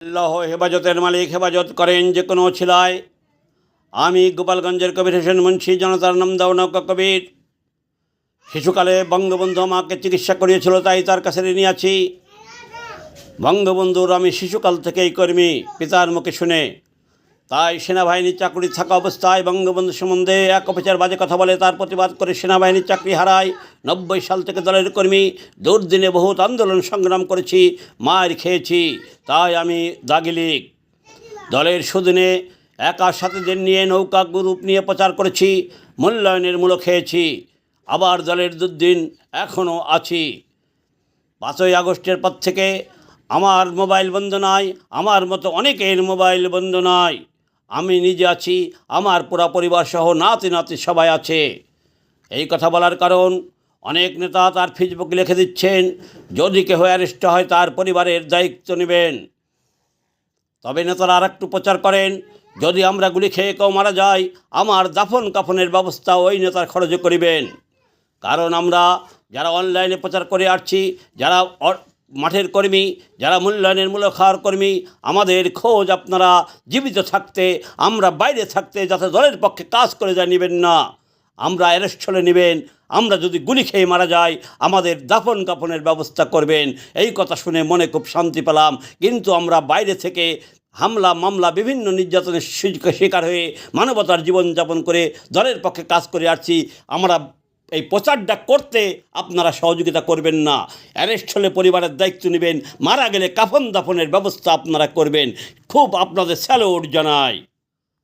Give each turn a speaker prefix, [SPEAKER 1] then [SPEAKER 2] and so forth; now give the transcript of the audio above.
[SPEAKER 1] আল্লাহ হেফাজতের মালিক হেফাজত করেন যে কোনো ছিলায়। আমি গোপালগঞ্জের কবির হোসেন মুন্সি, জনতার নামদাও নৌকা কবির। শিশুকালে বঙ্গবন্ধু আমাকে চিকিৎসা করিয়েছিল, তাই তার কাছে ঋণী আছি। বঙ্গবন্ধুর আমি শিশুকাল থেকেই কর্মী, পিতার মুখে শুনে। তাই সেনাবাহিনীর চাকরি থাকা অবস্থায় বঙ্গবন্ধু সম্বন্ধে এক অফিসার বাজে কথা বলে, তার প্রতিবাদ করে সেনাবাহিনীর চাকরি হারায়। নব্বই সাল থেকে দলের কর্মী দুর্দিনে বহুত আন্দোলন সংগ্রাম করেছি, মার খেয়েছি, তাই আমি দাগি লীগ। দলের সুদিনে একা সাথীদের নিয়ে নৌকা গ্রুপ নিয়ে প্রচার করেছি, মূল্যায়নের মূল্য খেয়েছি, আবার দলের দুর্দিন এখনও আছি। পাঁচই আগস্টের পর থেকে আমার মোবাইল বন্ধ নাই, আমার মতো অনেকের মোবাইল বন্ধ নাই। আমি নিজে আছি, আমার পুরা পরিবার সহ নাতি নাতি সবাই আছে। এই কথা বলার কারণ অনেক নেতা তার ফেসবুকে লিখে দিচ্ছেন, যদি কেউ অ্যারেস্ট হয় তার পরিবারের দায়িত্ব নেবেন। তবে নেতারা আর একটু প্রচার করেন, যদি আমরা গুলি খেয়ে কেউ মারা যাই আমার দাফন কাফনের ব্যবস্থা ওই নেতার খরচে করিবেন। কারণ আমরা যারা অনলাইনে প্রচার করে আসছি, যারা মাঠের কর্মী, যারা মূল্যায়নের মূল্য খাওয়ার কর্মী, আমাদের খোঁজ আপনারা জীবিত থাকতে, আমরা বাইরে থাকতে যাতে দলের পক্ষে কাজ করে যা নেবেন না। আমরা অ্যারেস্ট হলে নেবেন, আমরা যদি গুলি খেয়ে মারা যাই, আমাদের দাফন কাফনের ব্যবস্থা করবেন। এই কথা শুনে মনে খুব শান্তি পেলাম। কিন্তু আমরা বাইরে থেকে হামলা, মামলা, বিভিন্ন নির্যাতনের শিকার হয়ে মানবতার জীবনযাপন করে দলের পক্ষে কাজ করে আসছি। আমরা এই প্রচারটা করতে আপনারা সহযোগিতা করবেন না। অ্যারেস্ট হলে পরিবারের দায়িত্ব নেবেন। মারা গেলে কাফন দাফনের ব্যবস্থা আপনারা করবেন। খুব আপনাদের স্যালুট জানাই।